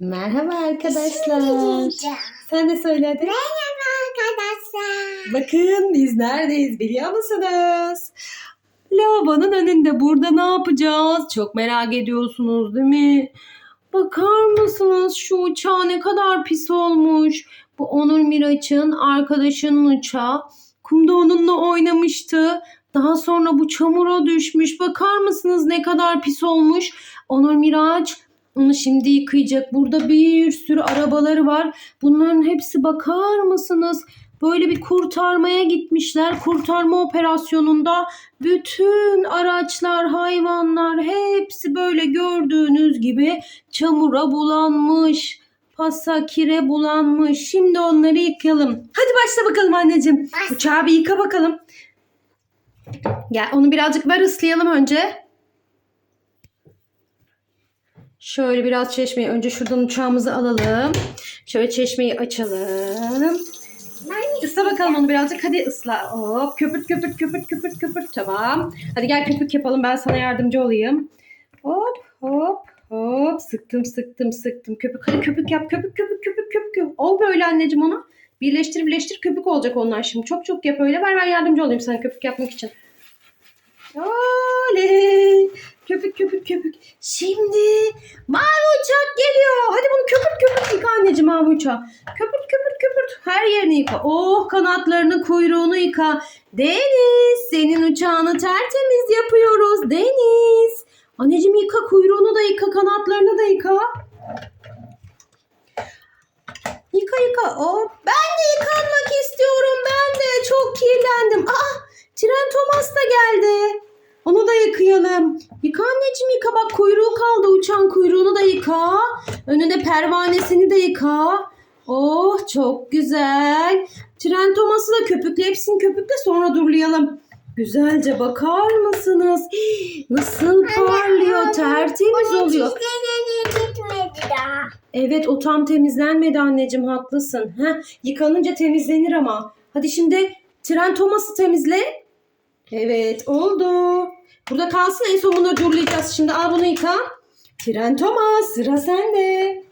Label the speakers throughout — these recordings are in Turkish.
Speaker 1: Merhaba arkadaşlar.
Speaker 2: Diyeceğim.
Speaker 1: Sen de söyle hadi.
Speaker 2: Merhaba arkadaşlar.
Speaker 1: Bakın biz neredeyiz biliyor musunuz? Lavabonun önünde burada ne yapacağız? Çok merak ediyorsunuz değil mi? Bakar mısınız şu uçağı ne kadar pis olmuş. Bu Onur Miraç'ın arkadaşının uçağı. Kumda onunla oynamıştı. Daha sonra bu çamura düşmüş. Bakar mısınız ne kadar pis olmuş. Onur Miraç onu şimdi yıkayacak. Burada bir sürü arabaları var. Bunların hepsi bakar mısınız? Böyle bir kurtarmaya gitmişler. Kurtarma operasyonunda bütün araçlar, hayvanlar hepsi böyle gördüğünüz gibi çamura bulanmış. Pasakire bulanmış. Şimdi onları yıkayalım. Hadi başla bakalım anneciğim. Uçağı bir yıka bakalım. Gel onu birazcık ver ıslayalım önce. Şöyle biraz çeşmeyi önce şuradan uçağımızı alalım. Şöyle çeşmeyi açalım. Isla bakalım onu birazcık. Hadi ısla. Hop köpürt köpürt köpürt köpürt köpürt. Tamam. Hadi gel köpük yapalım. Ben sana yardımcı olayım. Hop hop hop. Sıktım sıktım sıktım. Köpük. Hadi köpük yap. Köpük köpük köpük köpük. köpük. Ol böyle anneciğim onu. Birleştir birleştir köpük olacak onlar şimdi. Çok çok yap öyle. Ver ben yardımcı olayım sana köpük yapmak için. Oley. Köpük köpük köpük. Şimdi mavi uçak geliyor. Hadi bunu köpürt köpürt yıka anneciğim mavi uçağı. Köpürt köpürt köpürt. Her yerini yıka. Oh kanatlarını kuyruğunu yıka. Deniz senin uçağını tertemiz yapıyoruz. Deniz. Anneciğim yıka kuyruğunu da yıka kanatlarını da yıka. Yıka yıka. Oh, ben de yıkanmak istiyorum. Ben de çok kirlendim. Aa, Tren Thomas da geldi. Onu da yıkayalım. Yıka anneciğim yıka. Bak kuyruğu kaldı. Uçan kuyruğunu da yıka. Önünde pervanesini de yıka. Oh çok güzel. Tren Thomas'ı da köpükle. Hepsini köpükle sonra durlayalım. Güzelce bakar mısınız? Nasıl parlıyor. Tertemiz oluyor.
Speaker 2: Çizgileri gitmedi daha.
Speaker 1: Evet o tam temizlenmedi anneciğim haklısın. Heh, yıkanınca temizlenir ama. Hadi şimdi tren Thomas'ı temizle. Evet oldu. Burada kalsın en son bunları durlayacağız. Şimdi al bunu yıka. Tren Thomas sıra sende.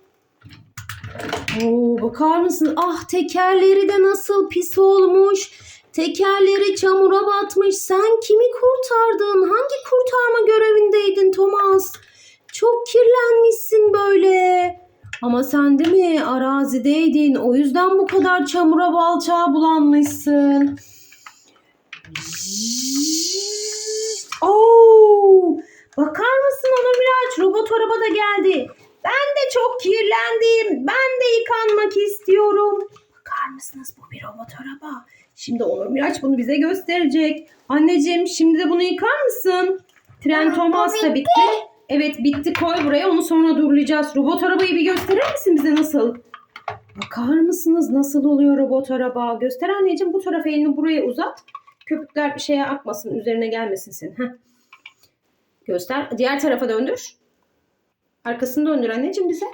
Speaker 1: Oo, bakar mısın? Ah tekerleri de nasıl pis olmuş. Tekerleri çamura batmış. Sen kimi kurtardın? Hangi kurtarma görevindeydin Thomas? Çok kirlenmişsin böyle. Ama sen değil mi arazideydin. O yüzden bu kadar çamura balçağa bulanmışsın. Oo! Bakar mısın Onur Miraç? Robot araba da geldi. Ben de çok kirlendim. Ben de yıkanmak istiyorum. Bakar mısınız bu bir robot araba. Şimdi Onur Miraç bunu bize gösterecek. Anneciğim şimdi de bunu yıkar mısın? Tren Thomas da bitti. Evet bitti koy buraya onu sonra durlayacağız. Robot arabayı bir gösterir misin bize nasıl? Bakar mısınız nasıl oluyor robot araba? Göster anneciğim bu tarafa elini buraya uzat. Köpükler şeye akmasın üzerine gelmesin senin. Heh. Göster. Diğer tarafa döndür. Arkasını döndür anneciğim bize.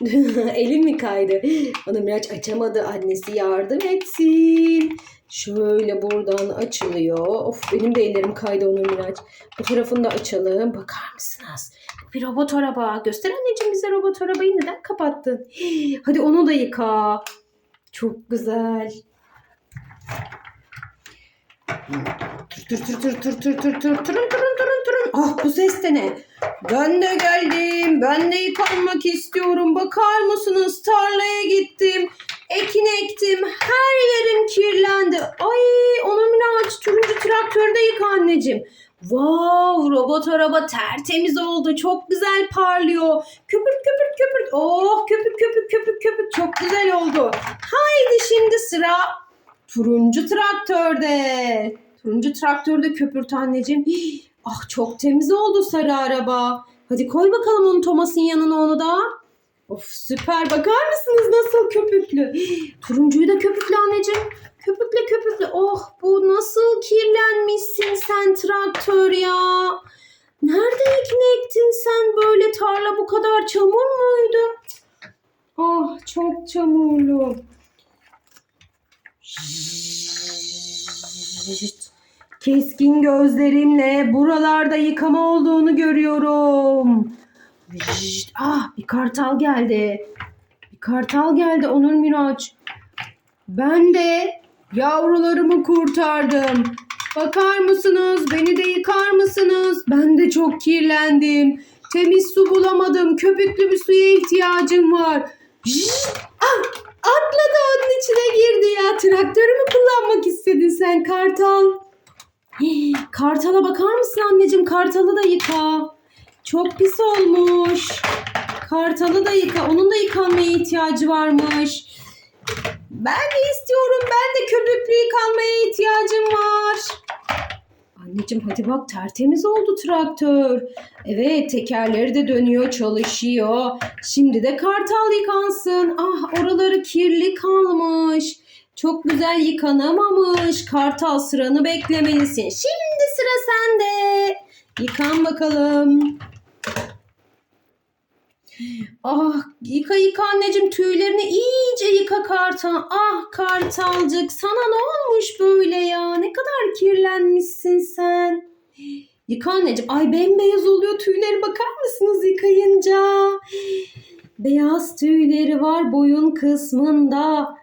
Speaker 1: Elim mi kaydı? Bana Miraç açamadı. Annesi yardım etsin. Şöyle buradan açılıyor. Of benim de ellerim kaydı onun Miraç. Bu tarafını da açalım. Bakar mısınız? Bir robot araba. Göster anneciğim bize robot arabayı neden kapattın? Hadi onu da yıka. Çok güzel. Tır tır tır tır tır tır tır tırın tırın tırın tırın. Ah bu ses de ne? Ben de geldim. Ben de yıkanmak istiyorum. Bakar mısınız? Tarlaya gittim. Ekin ektim. Her yerim kirlendi. Ay onun Miraç turuncu traktörde yıka anneciğim. Wow robot araba tertemiz oldu. Çok güzel parlıyor. Köpürt köpürt köpürt. Oh köpük köpük köpük köpük. Çok güzel oldu. Haydi şimdi sıra turuncu traktörde. Turuncu traktörde köpürt anneciğim. Hii, Ah çok temiz oldu sarı araba. Hadi koy bakalım onu Thomas'ın yanına onu da. Of süper bakar mısınız nasıl köpüklü. Turuncuyu da köpüklü anneciğim. Köpükle köpükle. Oh bu nasıl kirlenmişsin sen traktör ya. Nerede ekin ektin sen böyle tarla bu kadar çamur muydu? Ah çok çamurlu. Keskin gözlerimle buralarda yıkama olduğunu görüyorum. Vişt. Ah bir kartal geldi. Bir kartal geldi Onur Miraç. Ben de yavrularımı kurtardım. Bakar mısınız? Beni de yıkar mısınız? Ben de çok kirlendim. Temiz su bulamadım. Köpüklü bir suya ihtiyacım var. Vişt. Ah, atladı onun içine girdi ya. Traktörü mü kullanmak istedin sen kartal? Hii, Kartala bakar mısın anneciğim? Kartalı da yıka. Çok pis olmuş. Kartalı da yıka. Onun da yıkanmaya ihtiyacı varmış. Ben de istiyorum. Ben de köpüklü yıkanmaya ihtiyacım var. Anneciğim hadi bak tertemiz oldu traktör. Evet tekerleri de dönüyor çalışıyor. Şimdi de kartal yıkansın. Ah oraları kirli kalmış. Çok güzel yıkanamamış. Kartal sıranı beklemelisin. Şimdi sıra sende. Yıkan bakalım. Ah yıka yıka anneciğim tüylerini iyice yıka kartal. Ah kartalcık sana ne olmuş böyle ya? Ne kadar kirlenmişsin sen. Yıka anneciğim. Ay bembeyaz oluyor tüyleri bakar mısınız yıkayınca? Beyaz tüyleri var boyun kısmında.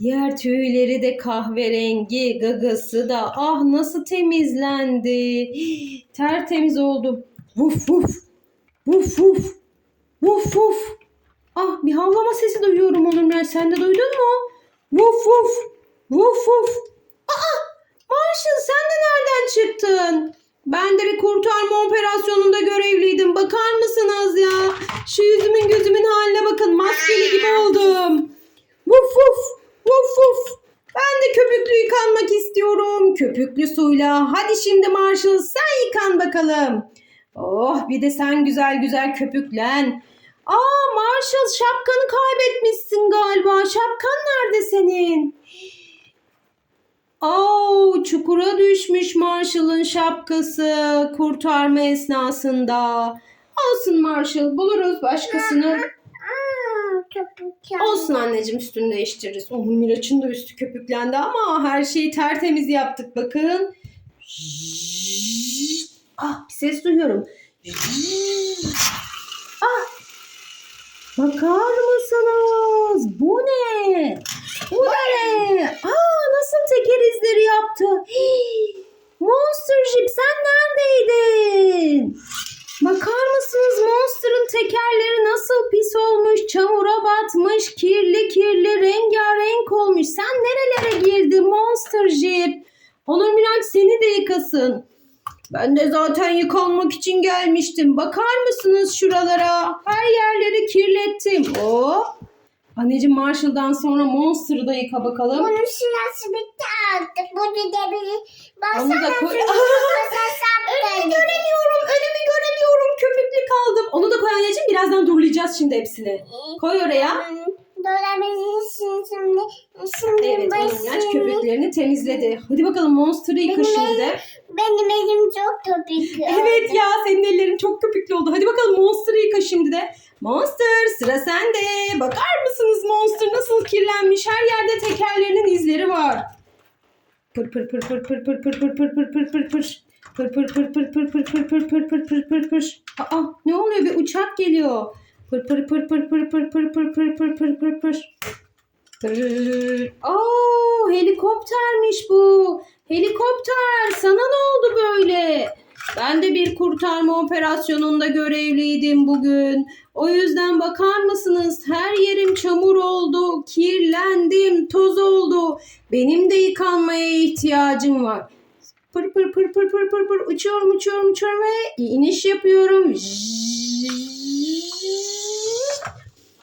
Speaker 1: Diğer tüyleri de kahverengi, gagası da ah nasıl temizlendi. Tertemiz oldu. Vuf vuf. Vuf vuf. Vuf vuf. Ah bir havlama sesi duyuyorum ya. Sen de duydun mu? Vuf vuf. Vuf vuf. Aa Marshall sen de nereden çıktın? Ben de bir kurtarma operasyonunda görevliydim. Bakar mısınız ya? Şu yüzümün gözümün haline bakın. Maskeli gibi oldum. Vuf vuf. Vuf vuf. Ben de köpüklü yıkanmak istiyorum. Köpüklü suyla. Hadi şimdi Marshall sen yıkan bakalım. Oh bir de sen güzel güzel köpüklen. Aa Marshall şapkanı kaybetmişsin galiba. Şapkan nerede senin? Oo çukura düşmüş Marshall'ın şapkası kurtarma esnasında. Olsun Marshall buluruz başkasını.
Speaker 2: Köpük
Speaker 1: Olsun anneciğim üstünü değiştiririz. Onun Miraç'ın da üstü köpüklendi ama her şeyi tertemiz yaptık bakın. Ah bir ses duyuyorum. Ah bakar mısınız? Bu ne? Bu ne? Aa nasıl teker izleri yaptı? Monster Jeep sen neredeydin? Bakar mısınız Monster'ın tekerleri nasıl pis olmuş, çamura batmış, kirli kirli, rengarenk olmuş. Sen nerelere girdin Monster Jeep? Onur Miraç seni de yıkasın. Ben de zaten yıkanmak için gelmiştim. Bakar mısınız şuralara? Her yerleri kirlettim. Oo. Anneciğim Marshall'dan sonra Monster'ı da yıka bakalım.
Speaker 2: Bunun sırası bitti artık. Bu gidebilir.
Speaker 1: Onu da koy. Önümü göremiyorum. Önümü göremiyorum. Köpüklü kaldım. Onu da koy anneciğim. Birazdan durlayacağız şimdi hepsini. Koy oraya.
Speaker 2: Dolabilirsin şimdi. Şimdi
Speaker 1: Evet
Speaker 2: başını-
Speaker 1: köpüklerini temizledi. Hadi bakalım Monster'ı yıka şimdi
Speaker 2: Benim elim çok köpüklü.
Speaker 1: Evet ya senin ellerin çok köpüklü oldu. Hadi bakalım Monster'ı yıka şimdi de. Monster sıra sende. Bakar mısınız Monster nasıl kirlenmiş? Her yerde tekerlerinin izleri var. Pır pır pır pır pır pır pır pır pır pır pır pır pır. Pır pır pır pır pır pır pır pır pır pır pır pır pır. Aa ne oluyor bir uçak geliyor. Pır pır pır pır pır pır pır pır pır pır pır pır pır. Pır. Aa helikoptermiş bu. Helikopter sana ne oldu böyle? Ben de bir kurtarma operasyonunda görevliydim bugün. O yüzden bakar mısınız? Her yerim çamur oldu, kirlendim, toz oldu. Benim de yıkanmaya ihtiyacım var. Pır pır pır pır pır pır pır uçuyorum uçuyorum uçuyorum ve iniş yapıyorum.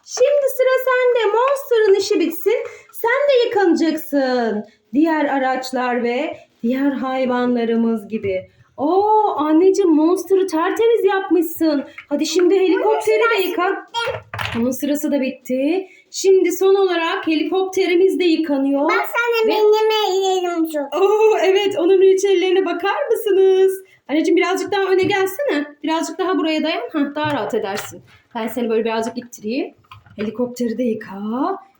Speaker 1: Şimdi sıra sende. Monster'ın işi bitsin. Sen de yıkanacaksın. Diğer araçlar ve diğer hayvanlarımız gibi. Oo anneciğim Monster'ı tertemiz yapmışsın. Hadi şimdi helikopteri de yıka. Onun sırası da bitti. Şimdi son olarak helikopterimiz de yıkanıyor.
Speaker 2: Baksana
Speaker 1: Ve-
Speaker 2: benim elim çok.
Speaker 1: Oo evet onun reçellerine bakar mısınız? Anneciğim birazcık daha öne gelsene. Birazcık daha buraya dayan. Hah, daha rahat edersin. Ben seni böyle birazcık ittireyim. Helikopteri de yıka.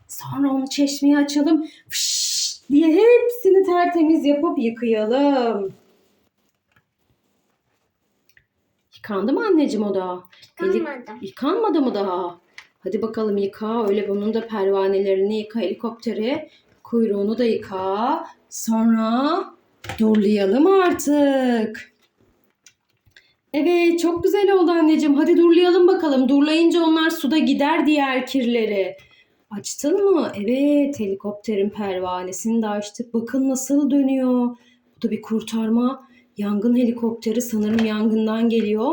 Speaker 1: Sonra onu çeşmeye açalım. Fış diye hepsini tertemiz yapıp yıkayalım. Yıkandı mı anneciğim o da? Eli-
Speaker 2: Kalmadım.
Speaker 1: Yıkanmadı mı daha? Hadi bakalım yıka. Öyle bunun da pervanelerini yıka helikoptere. Kuyruğunu da yıka. Sonra durlayalım artık. Evet çok güzel oldu anneciğim. Hadi durlayalım bakalım. Durlayınca onlar suda gider diğer kirleri. Açtın mı? Evet helikopterin pervanesini de açtık. Bakın nasıl dönüyor. Bu da bir kurtarma. Yangın helikopteri sanırım yangından geliyor.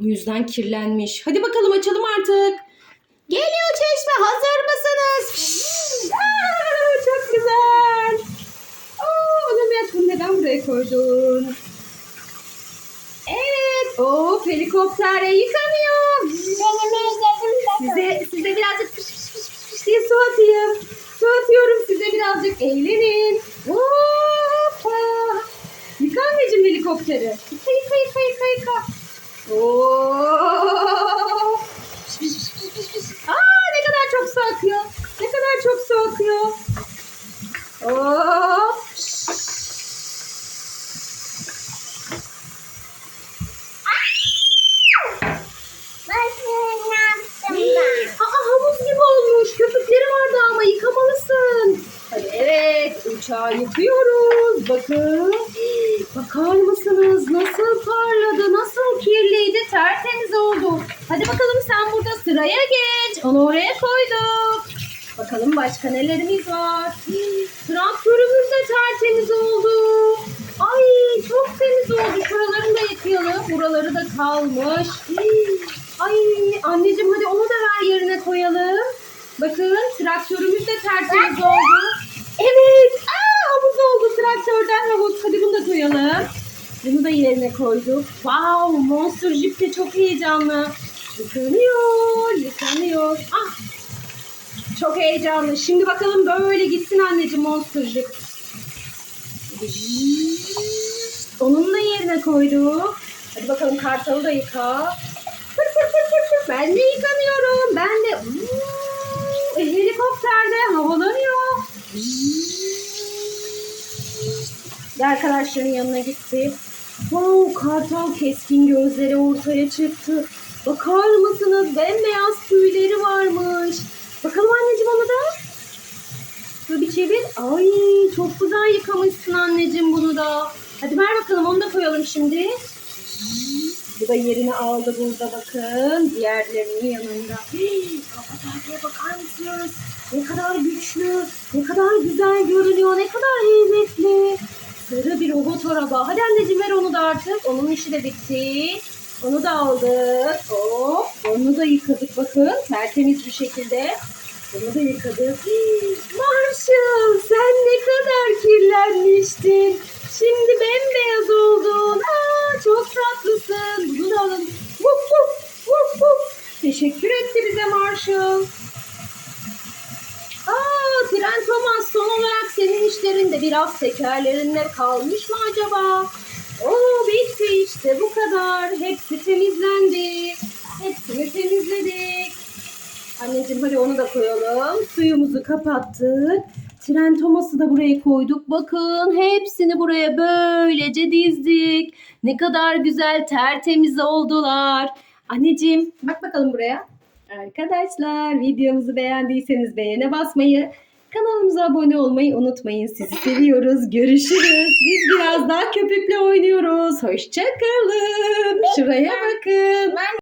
Speaker 1: O yüzden kirlenmiş. Hadi bakalım açalım artık. Geliyor çeşme. Hazır mısınız? Aa, çok güzel. Aa, Olympiat bunu neden buraya koydun? Evet. Of helikopter yıkanıyor.
Speaker 2: Benim ellerim de
Speaker 1: Size, size birazcık fış diye su atıyorum size birazcık eğlenin. Hoppa. Yıka anneciğim helikopteri. Yıka yıka yıka yıka yıka. Oo. Aa ne kadar çok su akıyor. Ne kadar çok su akıyor. Oo.
Speaker 2: Bakın ne yaptım ben.
Speaker 1: Aa havuz gibi olmuş. Köpükleri vardı ama yıkamalısın. Hadi uçağı yıkıyoruz. Bakın. Bakar mısınız? Nasıl parladı? Nasıl kirliydi? Tertemiz oldu. Hadi bakalım sen burada sıraya geç. Onu oraya koyduk. Bakalım başka nelerimiz var. Traktörümüz de tertemiz oldu. Ay çok temiz oldu. Şuralarını da yıkayalım. Buraları da kalmış. Ay anneciğim hadi onu da ver yerine koyalım. Bakın traktörümüz de tertemiz oldu. Evet. Traktörden havuz. Hadi bunu da koyalım. Bunu da yerine koyduk. Wow Monster Jeep de çok heyecanlı. Yıkanıyor, yıkanıyor. Ah çok heyecanlı. Şimdi bakalım böyle gitsin anneciğim Monster Jeep. Onun da yerine koyduk. Hadi bakalım kartalı da yıka. Ve arkadaşların yanına gitti. Wow, kartal keskin gözleri ortaya çıktı. Bakar mısınız? Bembeyaz tüyleri varmış. Bakalım anneciğim onu da. Dur bir çevir. Ay çok güzel yıkamışsın anneciğim bunu da. Hadi ver bakalım onu da koyalım şimdi. Bu da yerini aldı burada bakın. Diğerlerinin yanında. Kafadarya bakar mısınız? Ne kadar güçlü, ne kadar güzel görünüyor, ne kadar heybetli. Sarı bir robot araba. Hadi anneciğim ver onu da artık. Onun işi de bitti. Onu da aldık. Hop. Onu da yıkadık bakın. Tertemiz bir şekilde. Bunu da yıkadık. Marshall sen ne kadar kirlenmiştin. Şimdi bembeyaz oldun. Aa, çok tatlısın. Bunu da alın. Vuf vuf vuf vuf. Teşekkür etti bize Marshall. Aa, Tren Thomas son olarak senin işlerinde biraz tekerlerinde kalmış mı acaba? Oo bitti işte bu kadar. Hepsi temizlendi. Hepsini temizledik. Anneciğim hadi onu da koyalım. Suyumuzu kapattık. Tren Thomas'ı da buraya koyduk. Bakın hepsini buraya böylece dizdik. Ne kadar güzel tertemiz oldular. Anneciğim bak bakalım buraya. Arkadaşlar videomuzu beğendiyseniz beğene basmayı, kanalımıza abone olmayı unutmayın. Sizi seviyoruz. Görüşürüz. Biz biraz daha köpükle oynuyoruz. Hoşçakalın. Şuraya bakın.